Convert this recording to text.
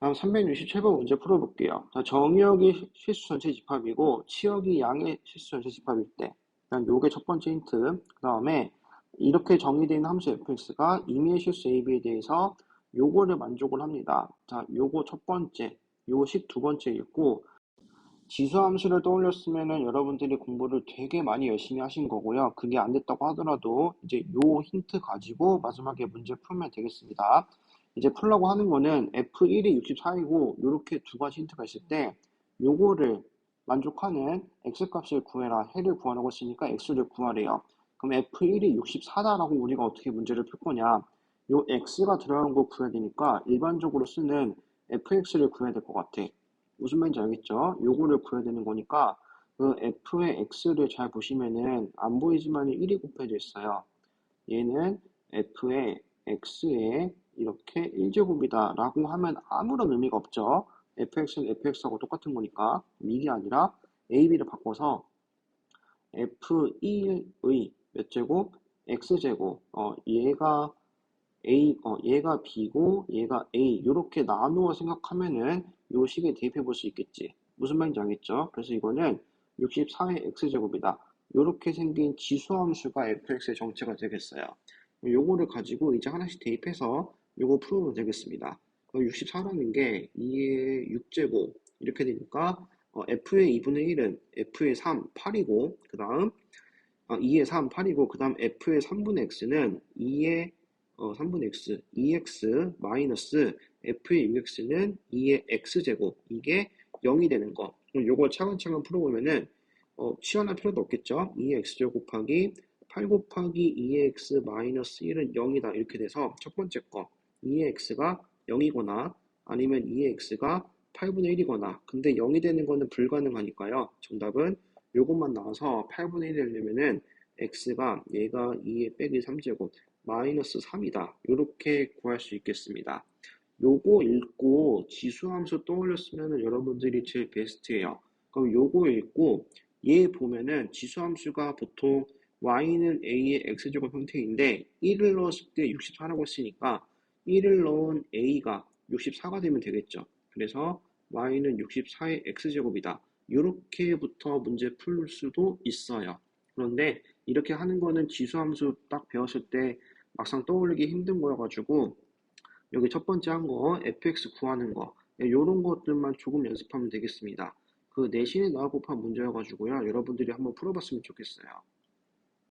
다음 367번 문제 풀어볼게요. 자, 정의역이 실수 전체 집합이고 치역이 양의 실수 전체 집합일 때 일단 요게 첫 번째 힌트 그 다음에 이렇게 있는 함수 fx가 임의의 실수 ab에 대해서 요거를 만족을 합니다. 자, 요거 첫 번째, 요식 두 번째 읽고 지수 함수를 떠올렸으면은 여러분들이 공부를 되게 많이 열심히 하신 거고요. 그게 안 됐다고 하더라도 이제 요 힌트 가지고 마지막에 문제 풀면 되겠습니다. 이제 풀라고 하는 거는 F1이 64이고 이렇게 두 가지 힌트가 있을 때 요거를 만족하는 x값을 구해라 해를 구하라고 했으니까 x를 구하래요. 그럼 F1이 64다라고 우리가 어떻게 문제를 풀 거냐 요 x가 들어간 거 구해야 되니까 일반적으로 쓰는 fx를 구해야 될 것 같아. 무슨 말인지 알겠죠? 요거를 구해야 되는 거니까 그 f의 x를 잘 보시면은 안 보이지만 1이 곱해져 있어요. 얘는 f의 x에 이렇게 1제곱이다 라고 하면 아무런 의미가 없죠. fx는 fx하고 똑같은 거니까 미이 아니라 ab를 바꿔서 f1의 몇 제곱? x제곱 어 얘가 a 어 얘가 b고 얘가 a 이렇게 나누어 생각하면은 요 식에 대입해 볼 수 있겠지. 무슨 말인지 알겠죠? 그래서 이거는 64의 x제곱이다. 이렇게 생긴 지수함수가 fx의 정체가 되겠어요. 요거를 가지고 이제 하나씩 대입해서 요거 풀어보면 되겠습니다. 64라는 게 2의 6제곱 이렇게 되니까 어, f의 2분의 1은 f의 3, 8이고 그 다음 어, 2의 3, 8이고 그 다음 f의 3분의 x는 2의 어, 3분의 x, 2x 마이너스 f의 6x는 2의 x제곱. 이게 0이 되는 거. 그럼 요걸 차근차근 풀어보면은 어, 치환할 필요도 없겠죠? 2의 x제곱 곱하기 8 곱하기 2의 x 마이너스 1은 0이다. 이렇게 돼서 첫 번째 거 2의 x가 0이거나 아니면 2의 x가 8분의 1이거나 근데 0이 되는 거는 불가능하니까요. 정답은 요것만 나와서 8분의 1이 되려면은 x가 얘가 2의 빼기 3제곱 마이너스 3이다. 이렇게 구할 수 있겠습니다. 요거 읽고 지수함수 떠올렸으면 여러분들이 제일 베스트예요. 그럼 요거 읽고 얘 보면은 지수함수가 보통 y는 a의 x제곱 형태인데 1을 넣었을 때 64라고 했으니까 1을 넣은 a가 64가 되면 되겠죠. 그래서 y는 64의 x제곱이다. 이렇게부터 문제 풀 수도 있어요. 그런데 이렇게 하는 거는 지수함수 딱 배웠을 때 막상 떠올리기 힘든 거여가지고 여기 첫 번째 한 거 fx 구하는 거 이런 것들만 조금 연습하면 되겠습니다. 그 내신에 나와 곱한 문제여가지고요. 여러분들이 한번 풀어봤으면 좋겠어요.